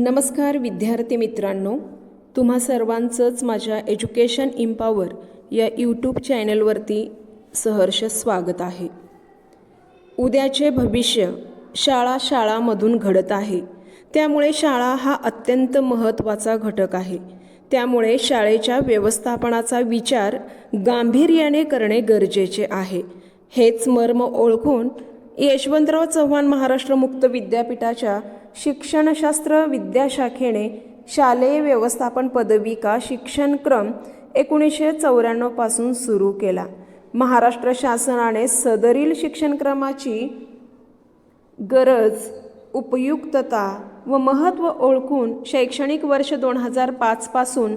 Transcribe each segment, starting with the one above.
नमस्कार विद्यार्थी मित्रांनो तुम्हा सर्वांचंच माझ्या एज्युकेशन इम्पावर या यूट्यूब चॅनलवरती सहर्ष स्वागत आहे. उद्याचे भविष्य शाळा शाळामधून घडत आहे. त्यामुळे शाळा हा अत्यंत महत्त्वाचा घटक आहे. त्यामुळे शाळेच्या व्यवस्थापनाचा विचार गांभीर्याने करणे गरजेचे आहे. हेच मर्म ओळखून यशवंतराव चव्हाण महाराष्ट्र मुक्त विद्यापीठाच्या शिक्षणशास्त्र विद्याशाखेने शालेय व्यवस्थापन पदविका शिक्षणक्रम एकोणीसशे चौऱ्याण्णवपासून सुरू केला. महाराष्ट्र शासनाने सदरील शिक्षणक्रमाची गरज उपयुक्तता व महत्त्व ओळखून शैक्षणिक वर्ष दोन हजार पाचपासून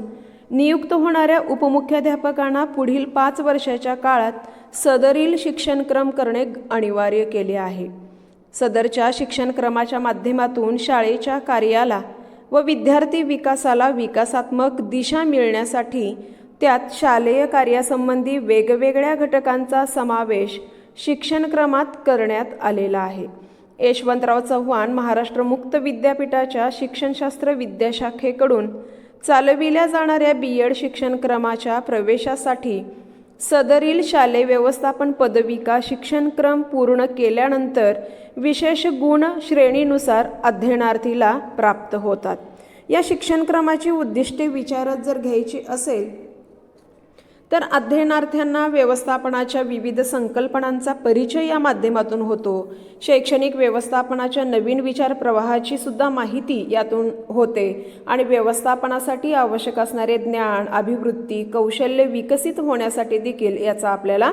नियुक्त होणाऱ्या उपमुख्याध्यापकांना पुढील पाच वर्षाच्या काळात सदरील शिक्षणक्रम करणे अनिवार्य केले आहे. सदरच्या शिक्षणक्रमाच्या माध्यमातून शाळेच्या कार्याला व विद्यार्थी विकासाला विकासात्मक दिशा मिळण्यासाठी त्यात शालेय कार्यासंबंधी वेगवेगळ्या घटकांचा समावेश शिक्षणक्रमात करण्यात आलेला आहे. यशवंतराव चव्हाण महाराष्ट्र मुक्त विद्यापीठाच्या शिक्षणशास्त्र विद्याशाखेकडून चालविल्या जाणाऱ्या बी एड शिक्षणक्रमाच्या प्रवेशासाठी सदरील शालेय व्यवस्थापन पदविका शिक्षणक्रम पूर्ण केल्यानंतर विशेष गुण श्रेणीनुसार अध्ययनार्थीला प्राप्त होतात. या शिक्षणक्रमाची उद्दिष्टे विचारात जर घ्यायची असेल तर अध्ययनार्थ्यांना व्यवस्थापनाच्या विविध संकल्पनांचा परिचय या माध्यमातून होतो. शैक्षणिक व्यवस्थापनाच्या नवीन विचार प्रवाहाची सुद्धा माहिती यातून होते आणि व्यवस्थापनासाठी आवश्यक असणारे ज्ञान अभिवृत्ती कौशल्य विकसित होण्यासाठी देखील याचा आपल्याला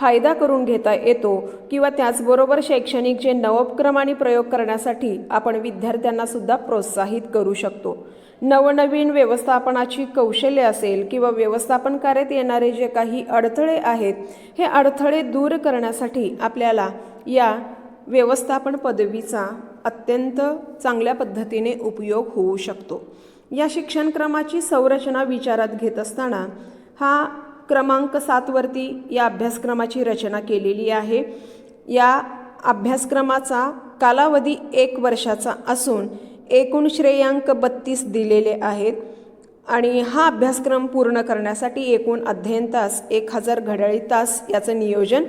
फायदा करून घेता येतो किंवा त्याचबरोबर शैक्षणिक जे नवोपक्रम आणि प्रयोग करण्यासाठी आपण विद्यार्थ्यांना सुद्धा प्रोत्साहित करू शकतो. नवनवीन व्यवस्थापनाची कौशल्य असेल किंवा व्यवस्थापन कार्यात येणारे जे काही अडथळे आहेत हे अडथळे दूर करण्यासाठी आपल्याला या व्यवस्थापन पदवीचा अत्यंत चांगल्या पद्धतीने उपयोग होऊ शकतो. या शिक्षणक्रमाची संरचना विचारात घेत असताना हा क्रमांक सातवरती या अभ्यासक्रमाची रचना केलेली आहे. या अभ्यासक्रमाचा कालावधी एक वर्षाचा असून एकूण श्रेयांक बत्तीस दिलेले आहेत आणि हा अभ्यासक्रम पूर्ण करण्यासाठी एकूण अध्ययन तास एक हजार घड्याळी तास याचं नियोजन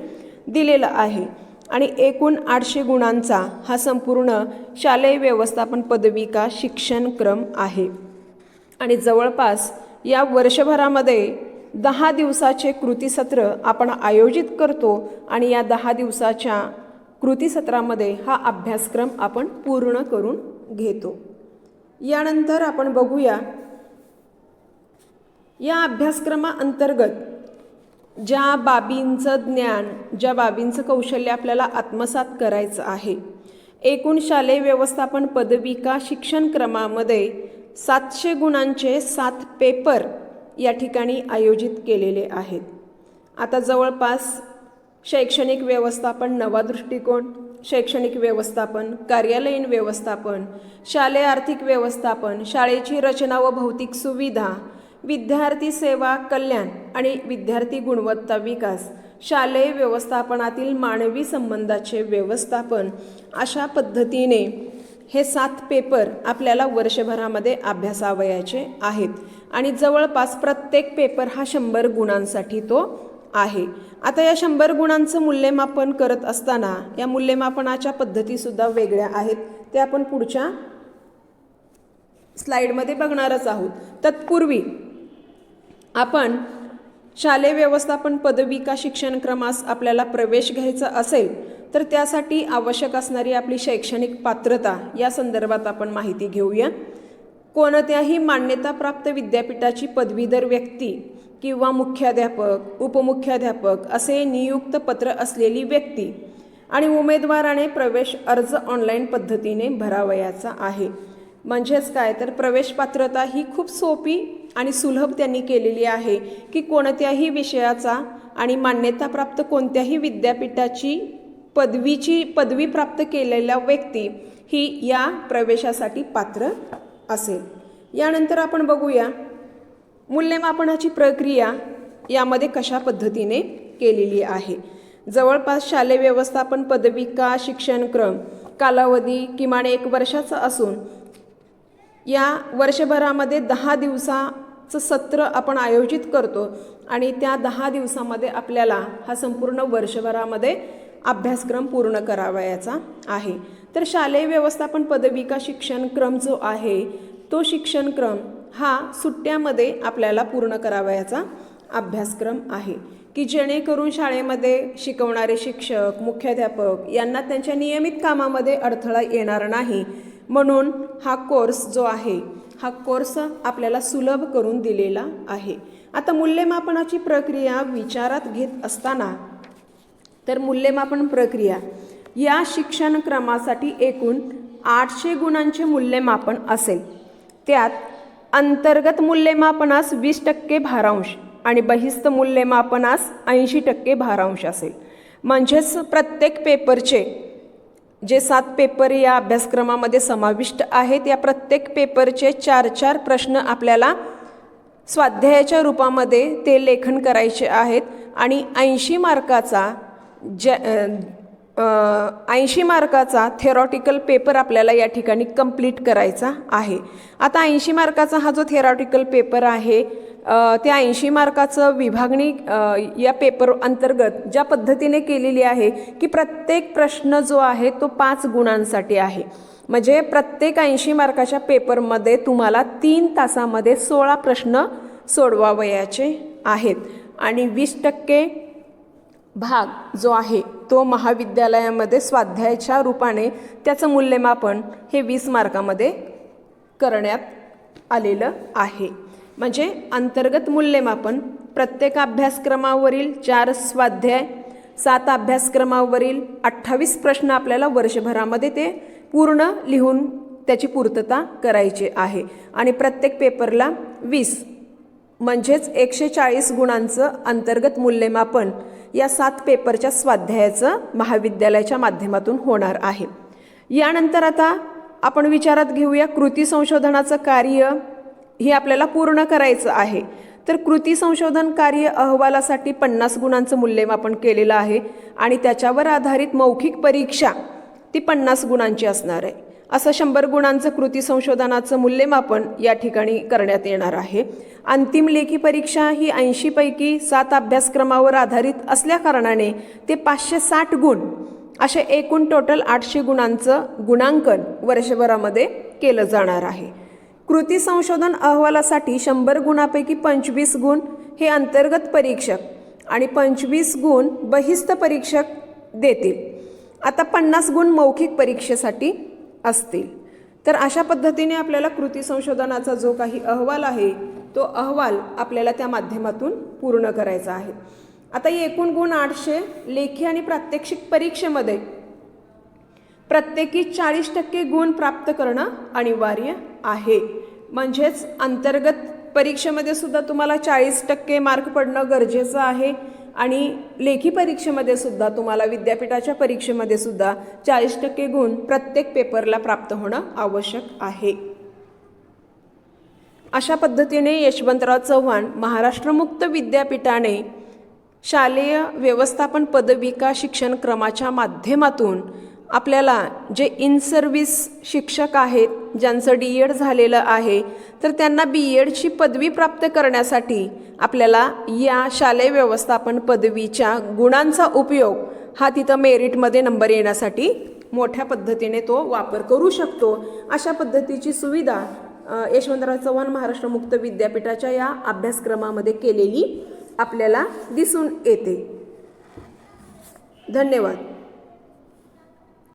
दिलेलं आहे. आणि एकूण आठशे गुणांचा हा संपूर्ण शालेय व्यवस्थापन पदविका शिक्षणक्रम आहे. आणि जवळपास या वर्षभरामध्ये दहा दिवसाचे कृतीसत्र आपण आयोजित करतो आणि या दहा दिवसाच्या कृतीसत्रामध्ये हा अभ्यासक्रम आपण पूर्ण करून घेतो. यानंतर आपण बघूया या अभ्यासक्रमाअंतर्गत ज्या बाबींचं ज्ञान ज्या बाबींचं कौशल्य आपल्याला आत्मसात करायचं आहे एकूण शालेय व्यवस्थापन पदविका शिक्षणक्रमामध्ये सातशे गुणांचे सात पेपर या ठिकाणी आयोजित केलेले आहेत. आता जवळपास शैक्षणिक व्यवस्थापन नवा दृष्टिकोन शैक्षणिक व्यवस्थापन कार्यालयीन व्यवस्थापन शालेय आर्थिक व्यवस्थापन शाळेची रचना व भौतिक सुविधा विद्यार्थी सेवा कल्याण आणि विद्यार्थी गुणवत्ता विकास शालेय व्यवस्थापनातील मानवी संबंधाचे व्यवस्थापन अशा पद्धतीने हे सात पेपर आपल्याला वर्षभरामध्ये अभ्यासावयाचे आहेत. आणि जवळपास प्रत्येक पेपर हा शंभर गुणांसाठी तो आहे. आता या शंभर गुणांचं मूल्यमापन करत असताना या मूल्यमापनाच्या पद्धतीसुद्धा वेगळ्या आहेत ते आपण पुढच्या स्लाईडमध्ये बघणारच आहोत. तत्पूर्वी आपण शालेय व्यवस्थापन पदविका शिक्षणक्रमास आपल्याला प्रवेश घ्यायचा असेल तर त्यासाठी आवश्यक असणारी आपली शैक्षणिक पात्रता या संदर्भात आपण माहिती घेऊया. कोणत्याही मान्यताप्राप्त विद्यापीठाची पदवीधर व्यक्ती किंवा मुख्याध्यापक उपमुख्याध्यापक असे नियुक्त पत्र असलेली व्यक्ती आणि उमेदवाराने प्रवेश अर्ज ऑनलाईन पद्धतीने भरावयाचा आहे. म्हणजेच काय? तर प्रवेश पात्रता ही खूप सोपी आणि सुलभ त्यांनी केलेली आहे की कोणत्याही विषयाचा आणि मान्यताप्राप्त कोणत्याही विद्यापीठाची पदवीची पदवी प्राप्त केलेल्या व्यक्ती ही या प्रवेशासाठी पात्र असेल. यानंतर आपण बघूया मूल्यमापनाची प्रक्रिया यामध्ये कशा पद्धतीने केलेली आहे. जवळपास शालेय व्यवस्थापन पदविका शिक्षणक्रम कालावधी किमान एक वर्षाचा असून या वर्षभरामध्ये दहा दिवसाचं सत्र आपण आयोजित करतो आणि त्या दहा दिवसामध्ये आपल्याला हा संपूर्ण वर्षभरामध्ये अभ्यासक्रम पूर्ण करावयाचा आहे. तर शालेय व्यवस्थापन पदविका शिक्षण क्रम जो आहे तो शिक्षणक्रम हा सुट्ट्यामध्ये आपल्याला पूर्ण करावयाचा अभ्यासक्रम आहे. की जेणेकरून शाळेमध्ये शिकवणारे शिक्षक मुख्याध्यापक यांना त्यांच्या नियमित कामामध्ये अडथळा येणार नाही. म्हणून हा कोर्स जो आहे हा कोर्स आपल्याला सुलभ करून दिलेला आहे. आता मूल्यमापनाची प्रक्रिया विचारात घेत असताना तर मूल्यमापन प्रक्रिया. या शिक्षण क्रमासाठी एकूण आठशे गुणांचे मूल्यमापन असेल. त्यात अंतर्गत मूल्यमापनास वीस टक्के भारांश आणि बहिस्त मूल्यमापनास ऐंशी टक्के भारांश असेल. म्हणजेच प्रत्येक पेपरचे जे सात पेपर या अभ्यासक्रमामध्ये समाविष्ट आहेत या प्रत्येक पेपरचे चार चार प्रश्न आपल्याला स्वाध्यायाच्या रूपामध्ये ते लेखन करायचे आहेत आणि ऐंशी मार्काचा ज्या ऐंशी मार्काचा थेरॉटिकल पेपर आपल्याला या ठिकाणी कंप्लीट करायचा आहे. आता ऐंशी मार्काचा हा जो थेरॉटिकल पेपर आहे त्या ऐंशी मार्काचं विभागणी या पेपर अंतर्गत ज्या पद्धतीने केलेली आहे की प्रत्येक प्रश्न जो आहे तो पाच गुणांसाठी आहे. म्हणजे प्रत्येक ऐंशी मार्काच्या पेपरमध्ये तुम्हाला तीन तासामध्ये सोळा प्रश्न सोडवावयाचे आहेत. आणि वीस टक्के भाग जो आहे तो महाविद्यालयामध्ये स्वाध्यायाच्या रूपाने त्याचं मूल्यमापन हे वीस मार्कामध्ये करण्यात आलेलं आहे. म्हणजे अंतर्गत मूल्यमापन प्रत्येक अभ्यासक्रमावरील चार स्वाध्याय सात अभ्यासक्रमावरील अठ्ठावीस प्रश्न आपल्याला वर्षभरामध्ये ते पूर्ण लिहून त्याची पूर्तता करायची आहे. आणि प्रत्येक पेपरला वीस म्हणजेच एकशे चाळीस गुणांचं अंतर्गत मूल्यमापन या सात पेपरच्या स्वाध्यायाचं महाविद्यालयाच्या माध्यमातून होणार आहे. यानंतर आता आपण विचारात घेऊया कृती संशोधनाचं कार्य हे आपल्याला पूर्ण करायचं आहे. तर कृती संशोधन कार्य अहवालासाठी पन्नास गुणांचं मूल्यमापन केलेलं आहे आणि त्याच्यावर आधारित मौखिक परीक्षा ती पन्नास गुणांची असणार आहे. असं शंभर गुणांचं कृती संशोधनाचं मूल्यमापन या ठिकाणी करण्यात येणार आहे. अंतिम लेखी परीक्षा ही ऐंशीपैकी सात अभ्यासक्रमावर आधारित असल्याकारणाने ते पाचशे साठ गुण असे एकूण टोटल आठशे गुणांचं गुणांकन वर्षभरामध्ये केलं जाणार आहे. कृती संशोधन अहवालासाठी शंभर गुणापैकी पंचवीस गुण हे अंतर्गत परीक्षक आणि पंचवीस गुण बहिस्त परीक्षक देतील. आता पन्नास गुण मौखिक परीक्षेसाठी असतील. तर अशा पद्धतीने आपल्याला कृती संशोधनाचा जो काही अहवाल आहे तो अहवाल आपल्याला त्या माध्यमातून पूर्ण करायचा आहे. आता एकूण गुण आठशे लेखी आणि प्रात्यक्षिक परीक्षेमध्ये प्रत्येकी चाळीस टक्के गुण प्राप्त करणं अनिवार्य आहे. म्हणजेच अंतर्गत परीक्षेमध्ये सुद्धा तुम्हाला चाळीस टक्के मार्क पडणं गरजेचं आहे. आणि लेखी परीक्षेमध्ये सुद्धा तुम्हाला विद्यापीठाच्या परीक्षेमध्ये सुद्धा चाळीस टक्के गुण प्रत्येक पेपरला प्राप्त होणं आवश्यक आहे. अशा पद्धतीने यशवंतराव चव्हाण महाराष्ट्र मुक्त विद्यापीठाने शालेय व्यवस्थापन पदविका शिक्षण क्रमाच्या माध्यमातून आपल्याला जे इन सर्व्हिस शिक्षक आहेत ज्यांचं डी एड झालेलं आहे तर त्यांना बी एडची पदवी प्राप्त करण्यासाठी आपल्याला या शालेय व्यवस्थापन पदवीच्या गुणांचा उपयोग हा तिथं मेरिटमध्ये नंबर येण्यासाठी मोठ्या पद्धतीने तो वापर करू शकतो. अशा पद्धतीची सुविधा यशवंतराव चव्हाण महाराष्ट्र मुक्त विद्यापीठाच्या या अभ्यासक्रमामध्ये केलेली आपल्याला दिसून येते. धन्यवाद.